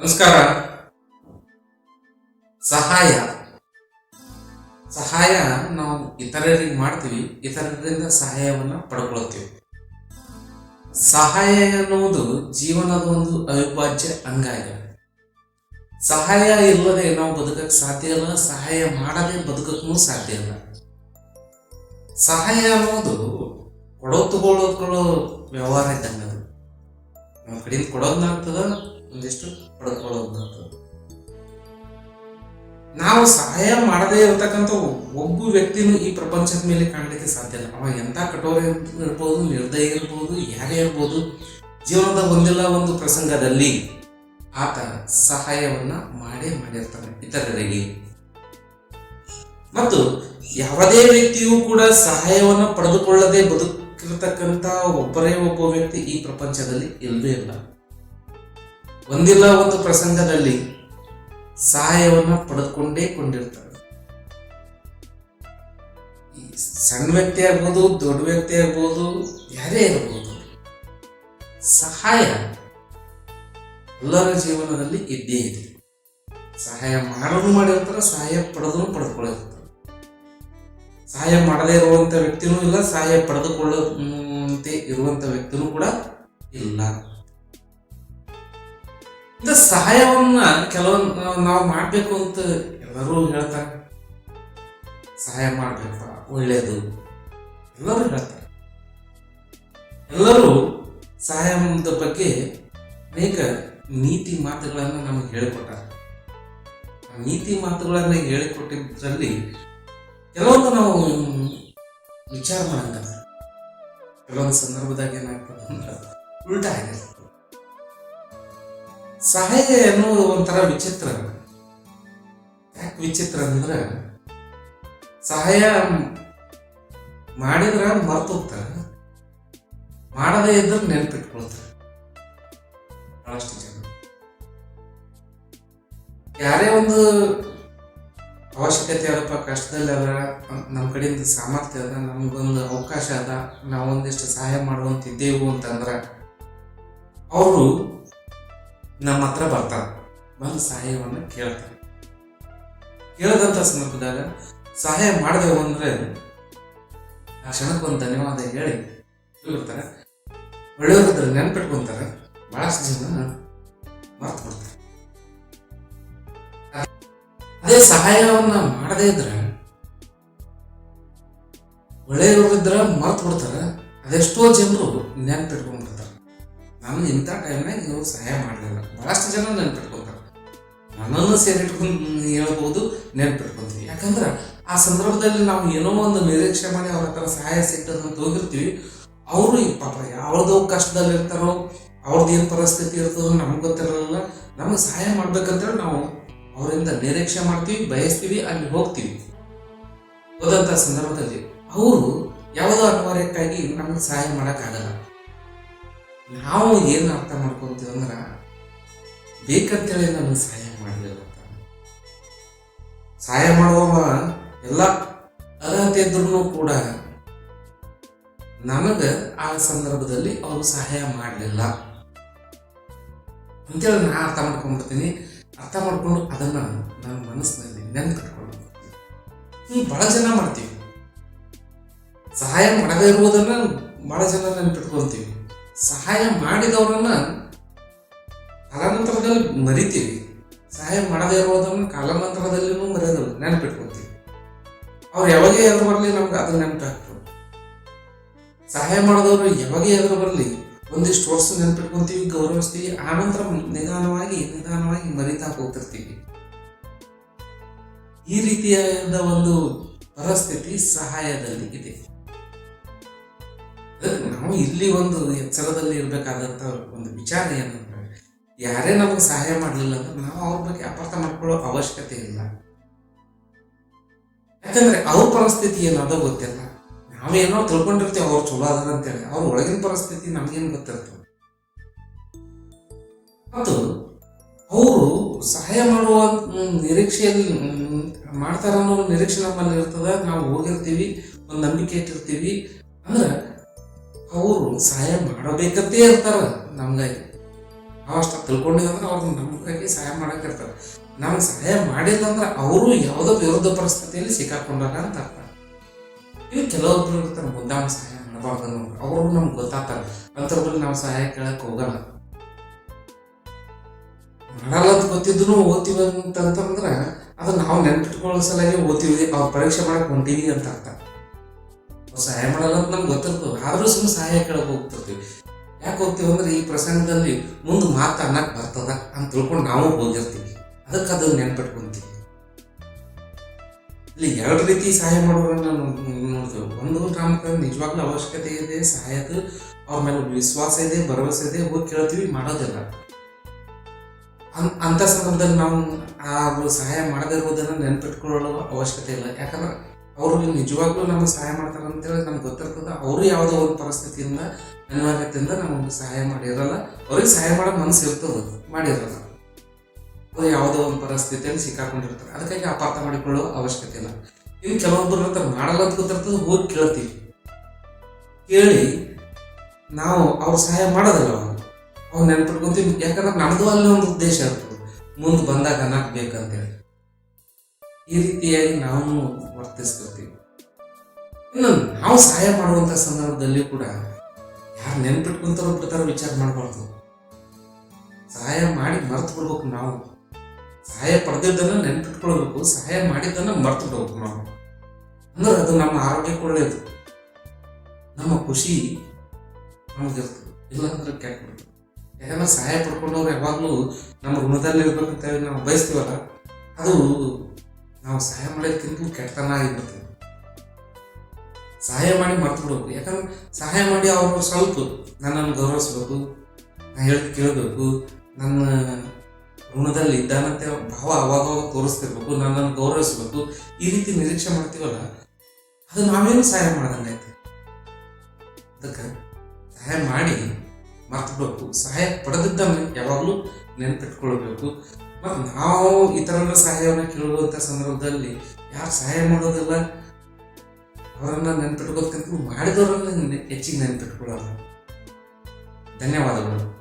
ನಮಸ್ಕಾರ. ಸಹಾಯ. ಸಹಾಯ ನಾವು ಇತರರಿಗೆ ಮಾಡ್ತೀವಿ, ಇತರರಿಂದ ಸಹಾಯವನ್ನು ಪಡ್ಕೊಳ್ತೀವಿ. ಸಹಾಯ ಎನ್ನುವುದು ಜೀವನದ ಒಂದು ಅವಿಭಾಜ್ಯ ಅಂಗ ಆಗಿದೆ. ಸಹಾಯ ಇಲ್ಲದೆ ನಾವು ಬದುಕಕ್ಕೆ ಸಾಧ್ಯ ಇಲ್ಲ, ಸಹಾಯ ಮಾಡದೆ ಬದುಕಕ್ಕೂ ಸಾಧ್ಯ ಇಲ್ಲ. ಸಹಾಯ ಅನ್ನೋದು ಕೊಡೋ ವ್ಯವಹಾರ ಇದ್ದಂಗೆ ಅದು. ನಮ್ಮ ಕಡೆಯಿಂದ ಕೊಡೋದ್ನಾಗ್ತದ ಒಂದಿಷ್ಟು ಪಡ್ಕೊಳ್ಳೋದ್ನಾಗ್ತದ ನಾವು ಸಹಾಯ ಮಾಡದೇ ಇರತಕ್ಕಂಥ ಒಬ್ಬ ವ್ಯಕ್ತಿನೂ ಈ ಪ್ರಪಂಚದ ಮೇಲೆ ಕಾಣಲಿಕ್ಕೆ ಸಾಧ್ಯ ಇಲ್ಲ. ಅವ ಎಂಥ ಕಠೋರ ಇರ್ಬೋದು, ನಿರ್ದಯ ಇರ್ಬೋದು, ಯಾರೇ ಇರ್ಬೋದು, ಜೀವನದ ಒಂದಿಲ್ಲ ಒಂದು ಪ್ರಸಂಗದಲ್ಲಿ ಆತ ಸಹಾಯವನ್ನ ಮಾಡೇ ಮಾಡಿರ್ತಾನೆ ಇತರರಿಗೆ. ಮತ್ತು ಯಾವುದೇ ವ್ಯಕ್ತಿಯೂ ಕೂಡ ಸಹಾಯವನ್ನು ಪಡೆದುಕೊಳ್ಳದೆ ಬದುಕಿರತಕ್ಕಂತ ಒಬ್ಬರೇ ಒಬ್ಬ ವ್ಯಕ್ತಿ ಈ ಪ್ರಪಂಚದಲ್ಲಿ ಇಲ್ಲವೇ ಇಲ್ಲ. ಒಂದಿಲ್ಲ ಒಂದು ಪ್ರಸಂಗದಲ್ಲಿ ಸಹಾಯವನ್ನು ಪಡೆದುಕೊಂಡೇ ಕೊಂಡಿರ್ತಾರೆ. ಸಣ್ಣ ವ್ಯಕ್ತಿ ಆಗ್ಬೋದು, ದೊಡ್ಡ ವ್ಯಕ್ತಿ ಆಗ್ಬೋದು, ಯಾರೇ ಇರ್ಬೋದು, ಸಹಾಯ ಎಲ್ಲರ ಜೀವನದಲ್ಲಿ ಇದ್ದೇ ಇದೆ. ಸಹಾಯ ಮಾಡೋದು ಮಾಡಿರ್ತಾರೆ, ಸಹಾಯ ಪಡೆದು ಪಡೆದುಕೊಳ್ಳಿರ್ತಾರೆ ಸಹಾಯ ಮಾಡದೇ ಇರುವಂತ ವ್ಯಕ್ತಿನೂ ಇಲ್ಲ, ಸಹಾಯ ಪಡೆದುಕೊಳ್ಳುವಂತೆ ಇರುವಂತ ವ್ಯಕ್ತಿನೂ ಕೂಡ ಇಲ್ಲ. ಇಂಥ ಸಹಾಯವನ್ನ ಕೆಲವೊಂದು ನಾವು ಮಾಡಬೇಕು ಅಂತ ಎಲ್ಲರೂ ಹೇಳ್ತಾರೆ. ಸಹಾಯ ಮಾಡ್ಬೇಕ, ಒಳ್ಳೇದು. ಎಲ್ಲರೂ ಹೇಳ್ತಾರೆ. ಎಲ್ಲರೂ ಸಹಾಯದ ಬಗ್ಗೆ ಅನೇಕ ನೀತಿ ಮಾತುಗಳನ್ನು ನಮಗೆ ಹೇಳಿಕೊಟ್ಟಾರೆ. ಆ ನೀತಿ ಮಾತುಗಳನ್ನು ಹೇಳಿಕೊಟ್ಟಿದ್ದರಲ್ಲಿ ಕೆಲವೊಂದು ನಾವು ವಿಚಾರ ಮಾಡಂಗ ಕೆಲವೊಂದು ಸಂದರ್ಭದಾಗ ಏನಾಗ್ತದೆ ಅಂದ್ರೆ ಉಲ್ಟಾ ಆಗಿರ್ತದೆ ಸಹಾಯ ಎನ್ನುವುದು ಒಂಥರ ವಿಚಿತ್ರ. ಯಾಕೆ ವಿಚಿತ್ರ ಅಂದ್ರೆ ಸಹಾಯ ಮಾಡಿದ್ರ ಮರ್ತು ಹೋಗ್ತಾರೆ ಮಾಡದೇ ಇದ್ರೆ ನೆನಪಿಟ್ಕೊಳ್ತಾರೆ. ಬಹಳಷ್ಟು ಜನ. ಯಾರೇ ಒಂದು ಅವಶ್ಯಕತೆ ಅದಪ್ಪ ಕಷ್ಟದಲ್ಲಿ ಅದ ನಮ್ಮ ಕಡೆಯಿಂದ ಸಾಮರ್ಥ್ಯ ಅದ ನಮಗೊಂದು ಅವಕಾಶ ಅದ ನಾವೊಂದಿಷ್ಟು ಸಹಾಯ ಮಾಡುವಂತಿದ್ದೇವು ಅಂತಂದ್ರೆ, ಅವರು ನಮ್ಮ ಹತ್ರ ಬರ್ತಾರೆ. ಬಂದು ಸಹಾಯವನ್ನು ಕೇಳ್ತಾರೆ. ಕೇಳದಂಥ ಸಂದರ್ಭದಾಗ ಸಹಾಯ ಮಾಡಿದೆವು ಅಂದ್ರೆ ಆ ಕ್ಷಣಕ್ಕೆ ಒಂದು ಧನ್ಯವಾದ ಹೇಳಿ ಬಿಡ್ತಾರೆ ಒಳ್ಳೆಯವ್ರದ್ರ ನೆನ್ಪಿಟ್ಕೊಂತಾರೆ. ಬಹಳಷ್ಟು ಜನ ಮರ್ತು ಬಿಡ್ತಾರೆ. ಅದೇ ಸಹಾಯವನ್ನ ಮಾಡದೇ ಇದ್ರೆ ಒಳ್ಳೆಯವರಿದ್ರ ಮರ್ತು ಬಿಡ್ತಾರೆ. ಅದೆಷ್ಟೋ ಜನರು ನೆನ್ಪಿಟ್ಕೊಂಡ್ಬಿಡ್ತಾರೆ ನಾನು ಇಂಥ ಟೈಮ್ನಾಗ ಇವ್ರು ಸಹಾಯ ಮಾಡಲಿಲ್ಲ. ಭಾಳಷ್ಟು ಜನ ನೆನ್ಪಿಟ್ಕೊತಾರೆ ನನ್ನನ್ನು ಸೇರಿಟ್ಕೊಂಡು ಹೇಳ್ಬೋದು, ನೆನ್ಪಿಟ್ಕೊಂತೀವಿ. ಯಾಕಂದ್ರೆ ಆ ಸಂದರ್ಭದಲ್ಲಿ ನಾವು ಏನೋ ಒಂದು ನಿರೀಕ್ಷೆ ಮಾಡಿ ಅವ್ರ ಹತ್ರ ಸಹಾಯ ಸಿಗ್ತದಂತ ಹೋಗಿರ್ತೀವಿ. ಅವರು ಈ ಪಾಪ ಯಾವ್ದೋ ಕಷ್ಟದಲ್ಲಿರ್ತಾರೋ ಅವ್ರದ್ದು ಏನು ಪರಿಸ್ಥಿತಿ ಇರ್ತದೋ ನಮ್ಗೆ ಗೊತ್ತಿರಲ್ಲ. ನಮಗೆ ಸಹಾಯ ಮಾಡ್ಬೇಕಂತೇಳಿ ನಾವು ಅವರಿಂದ ನಿರೀಕ್ಷೆ ಮಾಡ್ತೀವಿ, ಬಯಸ್ತೀವಿ, ಅಲ್ಲಿ ಹೋಗ್ತೀವಿ. ಹೋದಂಥ ಸಂದರ್ಭದಲ್ಲಿ ಅವರು ಯಾವುದೋ ಅನಿವಾರ್ಯಕ್ಕಾಗಿ ನಮಗೆ ಸಹಾಯ ಮಾಡೋಕ್ಕಾಗಲ್ಲ. ನಾವು ಏನು ಅರ್ಥ ಮಾಡ್ಕೊತೀವಿ ಅಂದ್ರೆ, ಬೇಕಂತೇಳಿ ನಮಗೆ ಸಹಾಯ ಮಾಡಲಿಲ್ಲ ಸಹಾಯ ಮಾಡುವವ ಎಲ್ಲ ಅರ್ಹತೆ ಇದ್ರೂ ಕೂಡ ನಮಗೆ ಆ ಸಂದರ್ಭದಲ್ಲಿ ಅವರು ಸಹಾಯ ಮಾಡಲಿಲ್ಲ. ಅಂತೇಳಿ ನಾ ಅರ್ಥ ಮಾಡ್ಕೊಂಡ್ಬಿಡ್ತೀನಿ. ಅರ್ಥ ಮಾಡ್ಕೊಂಡು ಅದನ್ನ ನನ್ನ ಮನಸ್ಸಿನಲ್ಲಿ ನೆನ್ಪಿಟ್ಕೊಂಡು ಈ ಬಹಳ ಜನ ಮಾಡ್ತೀವಿ. ಸಹಾಯ ಮಾಡದೇ ಇರುವುದನ್ನು ಬಹಳ ಜನ ನೆನ್ಪಿಟ್ಕೊಂತೀವಿ. ಸಹಾಯ ಮಾಡಿದವರನ್ನ ಕಾಲಾನಂತರದಲ್ಲಿ ಮರಿತೀವಿ. ಸಹಾಯ ಮಾಡದೇ ಇರೋದನ್ನ ಕಾಲಾನಂತರದಲ್ಲಿನೂ ಮರೆಯೋದು ನೆನಪಿಟ್ಕೊತೀವಿ ಅವ್ರು ಯಾವಾಗ ಎದುರು ಬರಲಿ, ನಮ್ಗೆ ಅದು ನೆನಪಾಗ್ತದೆ. ಸಹಾಯ ಮಾಡಿದವರು ಯಾವಾಗ ಎದುರು ಬರಲಿ, ಒಂದಿಷ್ಟು ವರ್ಷ ನೆನಪಿಟ್ಕೊತೀವಿ ಗೌರವಿಸ್ತೀವಿ, ಆನಂತರ ನಿಧಾನವಾಗಿ ನಿಧಾನವಾಗಿ ಮರಿತಾ ಹೋಗ್ತಿರ್ತೀವಿ. ಈ ರೀತಿಯಾದ ಒಂದು ಪರಿಸ್ಥಿತಿ ಸಹಾಯದಲ್ಲಿ ಇದೆ. ನಾವು ಇಲ್ಲಿ ಒಂದು ಎಚ್ಚರದಲ್ಲಿ ಇರಬೇಕಾದಂಥ ಒಂದು ವಿಚಾರ ಏನಂದ್ರೆ, ಯಾರೇ ನಮಗೆ ಸಹಾಯ ಮಾಡಲಿಲ್ಲ ಅಂದ್ರೆ ನಾವು ಅವ್ರ ಬಗ್ಗೆ ಅಪಾರ್ಥ ಮಾಡ್ಕೊಳ್ಳೋ ಅವಶ್ಯಕತೆ ಇಲ್ಲ. ಯಾಕಂದ್ರೆ ಅವ್ರ ಪರಿಸ್ಥಿತಿ ಅದ ಗೊತ್ತಿಲ್ಲ ನಾವೇನೋ ತಿಳ್ಕೊಂಡಿರ್ತೀವಿ ಅವ್ರು ಚಲೋ ಅದಾರ ಅಂತೇಳಿ, ಅವ್ರ ಒಳಗಿನ ಪರಿಸ್ಥಿತಿ ನಮಗೇನು ಗೊತ್ತಿರ್ತದೆ? ಮತ್ತು ಅವರು ಸಹಾಯ ಮಾಡುವ ನಿರೀಕ್ಷೆಯಲ್ಲಿ ಮಾಡ್ತಾರ ಅನ್ನೋ ನಿರೀಕ್ಷೆ ನಮ್ಮಲ್ಲಿ ಇರ್ತದ. ನಾವು ಹೋಗಿರ್ತೀವಿ, ಒಂದು ನಂಬಿಕೆ ಇಟ್ಟಿರ್ತೀವಿ. ಅಂದ್ರೆ ಸಹಾಯ ಮಾಡಬೇಕಂತೇ ಇರ್ತಾರ ನಮ್ಗಾಗಿ. ನಾವು ಅಷ್ಟು ತಿಳ್ಕೊಂಡಿವಿ ಅಂದ್ರೆ ಅವ್ರು ನಮಗಾಗಿ ಸಹಾಯ ಮಾಡಕ್ಕಿರ್ತಾರೆ ನಮ್ಗೆ ಸಹಾಯ ಮಾಡಿಲ್ಲ ಅಂದ್ರೆ ಅವರು ಯಾವುದೋ ವಿರುದ್ಧ ಪರಿಸ್ಥಿತಿಯಲ್ಲಿ ಸಿಕ್ಕಾಕೊಂಡಾರ ಅಂತ ಅರ್ಥ. ಇವು ಕೆಲವೊಬ್ರು ಇರ್ತಾರೆ ಮುದ್ದಾಮ ಸಹಾಯ ಮಾಡಬಾರ್ದು ಅವರು ನಮ್ಗೆ ಗೊತ್ತಾಗ್ತಾರೆ. ಅಂಥವ್ರಲ್ಲಿ ನಾವು ಸಹಾಯ ಕೇಳಕ್ ಹೋಗಲ್ಲ. ಮಾಡಲ್ಲ ಅಂತ ಗೊತ್ತಿದ್ರು ಓದ್ತೀವಿ ಅಂತಂತಂದ್ರೆ ಅದು ನಾವು ನೆನ್ಪಿಟ್ಕೊಳ್ಳೋ ಸಲುವಾಗಿ ಓದ್ತೀವಿ, ಅವ್ರು ಪರೀಕ್ಷೆ ಮಾಡಕ್ ಹೊಂಟೀವಿ ಅಂತ ಅರ್ಥ. ಸಹಾಯ ಮಾಡಲ್ಲ ಅಂತ ನಮ್ಗೆ ಗೊತ್ತಿರ್ತದೆ. ಆದರೂ ಸುಮ್ಮನೆ ಸಹಾಯ ಕೇಳಕ್ಕೆ ಹೋಗ್ತಿರ್ತೀವಿ. ಯಾಕೆ ಹೋಗ್ತೀವಿ ಅಂದ್ರೆ ಈ ಪ್ರಸಂಗದಲ್ಲಿ ಮುಂದೆ ಮಾತು ಅನ್ನಕ್ಕೆ ಬರ್ತದ ಅಂತ ತಿಳ್ಕೊಂಡು ನಾವು ಹೋಗಿರ್ತೀವಿ. ಅದಕ್ಕೆ ಅದನ್ನ ನೆನ್ಪಿಟ್ಕೊಂತೀವಿ. ಇಲ್ಲಿ ಎರಡು ರೀತಿ ಸಹಾಯ ಮಾಡೋರನ್ನ ನೋಡ್ತೇವೆ. ಒಂದು ನಮ್ಗೆ ನಿಜವಾಗ್ಲೂ ಅವಶ್ಯಕತೆ ಇದೆ ಸಹಾಯದ ಅವ್ರ ಮೇಲೆ ವಿಶ್ವಾಸ ಇದೆ, ಭರವಸೆ ಇದೆ, ಹೋಗಿ ಕೇಳ್ತೀವಿ, ಮಾಡೋದಿಲ್ಲ. ಅಂತ ಸಂದರ್ಭದಲ್ಲಿ ನಾವು ಆ ಸಹಾಯ ಮಾಡದೇ ಇರುವುದನ್ನ ನೆನ್ಪಿಟ್ಕೊಳ್ಳೋ ಅವಶ್ಯಕತೆ ಇಲ್ಲ. ಯಾಕಂದ್ರೆ ಅವರು ನಿಜವಾಗ್ಲೂ ನಮ್ಗೆ ಸಹಾಯ ಮಾಡ್ತಾರೆ ಅಂತೇಳಿ ನಮ್ಗೆ ಗೊತ್ತಿರ್ತದ. ಅವರು ಯಾವುದೋ ಒಂದು ಪರಿಸ್ಥಿತಿಯಿಂದ, ಅನಿವಾರ್ಯತೆಯಿಂದ ನಮಗೆ ಸಹಾಯ ಮಾಡಿರಲ್ಲ. ಅವ್ರಿಗೆ ಸಹಾಯ ಮಾಡೋ ಮನಸ್ಸು ಇರ್ತದ, ಮಾಡಿರಲ್ಲ. ಅವ್ರು ಯಾವುದೋ ಒಂದು ಪರಿಸ್ಥಿತಿಯಲ್ಲಿ ಸಿಕ್ಕಾಕೊಂಡಿರ್ತಾರೆ. ಅದಕ್ಕಾಗಿ ಅಪಾರ್ಥ ಮಾಡಿಕೊಳ್ಳೋ ಅವಶ್ಯಕತೆ ಇಲ್ಲ. ಇನ್ನು ಕೆಲವೊಬ್ಬರು ಇರ್ತಾರೆ ಮಾಡಲ್ಲ ಅಂತ ಗೊತ್ತಿರ್ತದೆ, ಹೋಗಿ ಕೇಳ್ತೀವಿ. ಕೇಳಿ, ನಾವು ಅವ್ರು ಸಹಾಯ ಮಾಡೋದಿಲ್ಲ ಅವ್ರು. ಅವ್ರು ನೆನ್ಪಿಟ್ಕೊಂತೀವಿ. ಯಾಕಂದ್ರೆ ನಮ್ದು ಅಲ್ಲಿ ಒಂದು ಉದ್ದೇಶ ಇರ್ತದೆ. ಮುಂದೆ ಬಂದಾಗ ಅನ್ನಕ್ ಬೇಕಂತೇಳಿ. ಈ ರೀತಿಯಾಗಿ ನಾವು ವರ್ತಿಸ್ತಿರ್ತೀವಿ ಇನ್ನು ನಾವು ಸಹಾಯ ಮಾಡುವಂತ ಸಂದರ್ಭದಲ್ಲಿ ಕೂಡ ಯಾರು ನೆನ್ಪಿಟ್ಕೊಂತಾರೋ ಬಿಡ್ತಾರೋ ವಿಚಾರ ಮಾಡಬಾರ್ದು. ಸಹಾಯ ಮಾಡಿ ಮರ್ತು ಬಿಡ್ಬೇಕು ನಾವು. ಸಹಾಯ ಪಡೆದಿದ್ದನ್ನ ನೆನ್ಪಿಟ್ಕೊಳ್ಬೇಕು, ಸಹಾಯ ಮಾಡಿದ್ದನ್ನ ಮರ್ತು ಬಿಡ್ಬೇಕು ನಾವು. ಅಂದ್ರೆ ಅದು ನಮ್ಮ ಆರೋಗ್ಯಕ್ಕೆ ಒಳ್ಳೆಯದು ನಮ್ಮ ಖುಷಿ ನಮಗಿರ್ತದೆ ಇಲ್ಲ ಅಂದ್ರೆ ಕೆಟ್ಟ ಬಿಡ್ತದೆ ಯಾಕಂದ್ರೆ ಸಹಾಯ ಪಡ್ಕೊಂಡವ್ರು ಯಾವಾಗಲೂ ನಮ್ಮ ಋಣದಲ್ಲಿ ಇರ್ಬೇಕಂತ ನಾವು ಬಯಸ್ತೀವಲ್ಲ, ಅದು ನಾವು ಸಹಾಯ ಮಾಡೋದಕ್ಕಿಂತ ಕೆಟ್ಟತನ ಆಗಿರ್ತದೆ ಸಹಾಯ ಮಾಡಿ ಮರ್ತು ಬಿಡ್ಬೇಕು ಯಾಕಂದ್ರೆ ಸಹಾಯ ಮಾಡಿ ಅವರು ಸ್ವಲ್ಪ ನನ್ನನ್ನು ಗೌರವಿಸ್ಬೇಕು, ನಾ ಹೇಳಿ ಕೇಳಬೇಕು, ನನ್ನ ಋಣದಲ್ಲಿ ಇದ್ದಾನಂತೆ ಭಾವ ಅವಾಗ ಅವಾಗ ತೋರಿಸ್ತಿರ್ಬೇಕು, ನನ್ನನ್ನು ಗೌರವಿಸ್ಬೇಕು, ಈ ರೀತಿ ನಿರೀಕ್ಷೆ ಮಾಡ್ತೀವಲ್ಲ, ಅದು ನಾವೇನು ಸಹಾಯ ಮಾಡ್ದಂಗೈತೆ ಅದಕ್ಕೆ ಸಹಾಯ ಮಾಡಿ ಮರ್ತು ಬಿಡ್ಬೇಕು ಸಹಾಯ ಪಡೆದಿದ್ದನ್ನು ಯಾವಾಗಲೂ ನೆನ್ಪಿಟ್ಕೊಳ್ಬೇಕು. ಮತ್ತು ನಾವು ಇತರರ ಸಹಾಯವನ್ನು ಕೇಳುವಂಥ ಸಂದರ್ಭದಲ್ಲಿ ಯಾರು ಸಹಾಯ ಮಾಡೋದಿಲ್ಲ? ಅವರನ್ನು ನೆನ್ಪಿಟ್ಕೋದಕ್ಕಿಂತ ಮಾಡಿದವರನ್ನ ಹೆಚ್ಚಿಗೆ ನೆನ್ಪಿಟ್ಕೊಳ್ಳೋದು. ಧನ್ಯವಾದಗಳು.